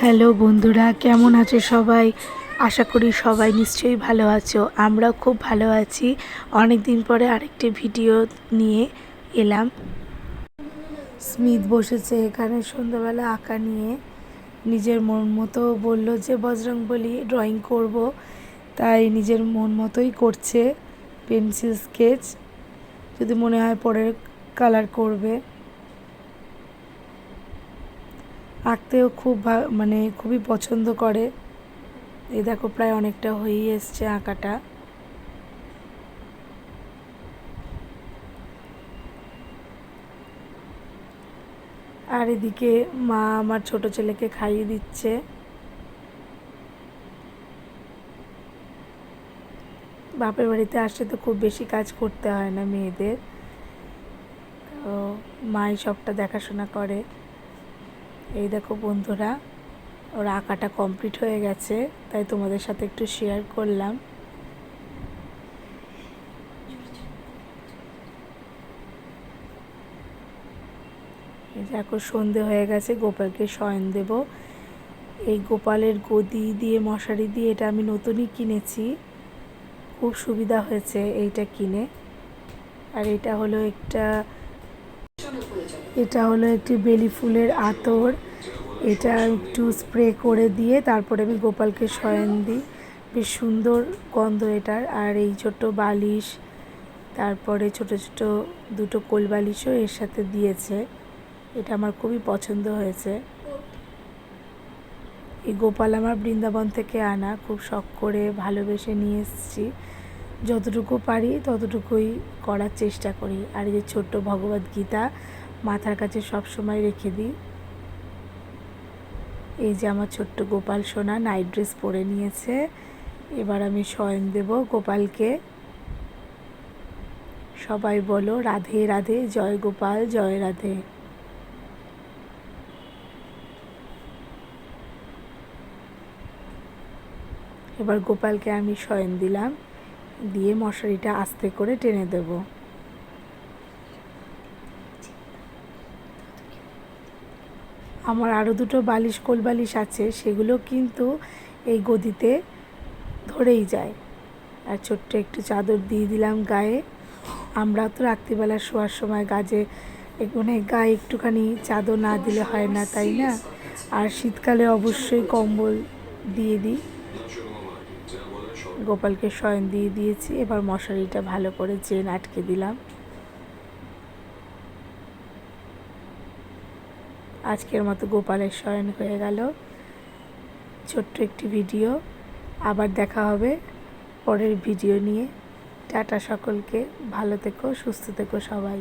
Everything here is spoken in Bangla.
হ্যালো বন্ধুরা, কেমন আছো সবাই? আশা করি সবাই নিশ্চয়ই ভালো আছো। আমরাও খুব ভালো আছি। অনেক দিন পরে আরেকটি ভিডিও নিয়ে এলাম। স্মিথ বসেছে এখানে সন্ধ্যাবেলা আঁকা নিয়ে। নিজের মন মতো বলল যে, বজরং বলি ড্রয়িং করব। তাই নিজের মন মতোই করছে, পেন্সিল, স্কেচ। যদি মনে হয় পরে কালার করবে। আঁকতেও খুব মানে খুবই পছন্দ করে। এই দেখো প্রায় অনেকটা হয়েই এসছে আঁকাটা। আর এদিকে মা আমার ছোট ছেলেকে খাইয়ে দিচ্ছে। বাপের বাড়িতে আসলে তো খুব বেশি কাজ করতে হয় না মেয়েদের। তো মাই সবটা দেখাশোনা করে। এই দেখো বন্ধুরা, ওর আঁকাটা কমপ্লিট হয়ে গেছে, তাই তোমাদের সাথে একটু শেয়ার করলাম। এখন সন্ধে হয়ে গেছে, গোপালকে শয়ন দেব। এই গোপালের গদি দিয়ে, মশারি দিয়ে এটা আমি নতুনই কিনেছি। খুব সুবিধা হয়েছে এইটা কিনে। আর এটা হলো একটা এটা হলো একটি বেলি ফুলের আতর। এটা একটু স্প্রে করে দিয়ে তারপরে আমি গোপালকে শয়ন দিই। বেশ সুন্দর গন্ধ এটার। আর এই ছোট্ট বালিশ, তারপরে ছোট ছোট দুটো কোল বালিশও এর সাথে দিয়েছে। এটা আমার খুবই পছন্দ হয়েছে। এই গোপাল আমার বৃন্দাবন থেকে আনা। খুব শখ করে ভালোবেসে নিয়ে এসেছি। যতটুকু পারি ততটুকুই করার চেষ্টা করি। আর এই যে ছোট্ট ভগবদ গীতা মাথার কাছে সব সময় রেখে দিই। এই যে আমার ছোট্ট গোপাল সোনা নাইট ড্রেস পরে নিয়েছে। এবার আমি শয়ন দেব গোপালকে। সবাই বলো, রাধে রাধে, জয় গোপাল, জয় রাধে। এবার গোপালকে আমি শয়ন দিলাম। দিয়ে মশারিটা আস্তে করে টেনে দেবো। আমার আরও দুটো বালিশ, কোল বালিশ আছে, সেগুলো কিন্তু এই গদিতে ধরেই যায়। আর ছোট্ট একটু চাদর দিয়ে দিলাম গায়ে। আমরা তো রাত্রিবেলা শোয়ার সময় গাজে মানে গায়ে একটুখানি চাদর না দিলে হয় না, তাই না? আর শীতকালে অবশ্যই কম্বল দিয়ে দিই। গোপালকে শয়ন দিয়ে দিয়েছি, এবার মশারিটা ভালো করে চেন আটকে দিলাম। আজকের মতো গোপালের শয়ন হয়ে গেল। ছোট্ট একটি ভিডিও। আবার দেখা হবে পরের ভিডিও নিয়ে। টাটা সকলকে, ভালো থেকো, সুস্থ থেকো সবাই।